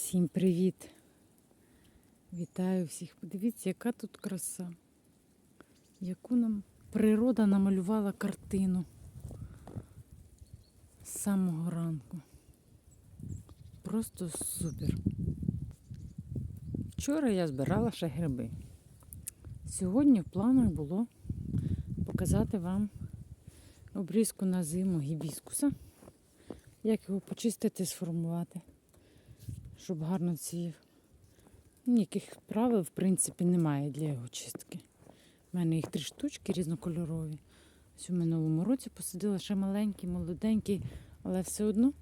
Всім привіт! Вітаю всіх. Подивіться, яка тут краса. Яку нам природа намалювала картину з самого ранку. Просто супер. Вчора я збирала ще гриби. Сьогодні в планах було показати вам обрізку на зиму гібіскуса, як його почистити, сформувати щоб гарно цвів. Ніяких правил, в принципі, немає для його чистки. У мене їх три штучки різнокольорові. Ось у минулому році посадила ще маленький, молоденький, але все одно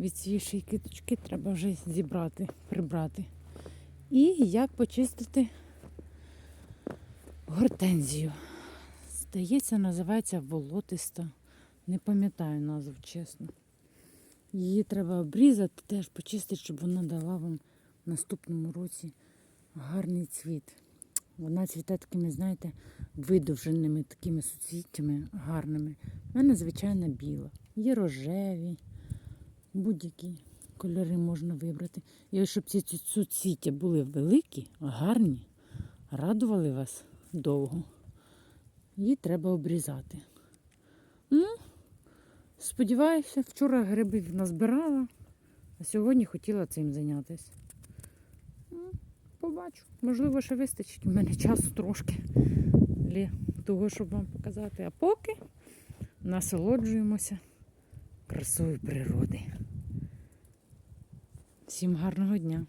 відцвівші квіточки треба вже зібрати, прибрати. І як почистити гортензію. Здається, називається волотиста. Не пам'ятаю назву, чесно. Її треба обрізати, теж почистити, щоб вона дала вам в наступному році гарний цвіт. Вона цвіте такими, знаєте, видовженими такими суцвіттями гарними. У мене звичайна біла. Є рожеві, будь-які кольори можна вибрати. І ось щоб ці суцвіття були великі, гарні, радували вас довго. Її треба обрізати. Ну, Сподіваюся, вчора грибів назбирала, а сьогодні хотіла цим зайнятися. Ну, Побачу. Можливо, ще вистачить у мене часу трошки для того, щоб вам показати. А поки насолоджуємося красою природи. Всім гарного дня!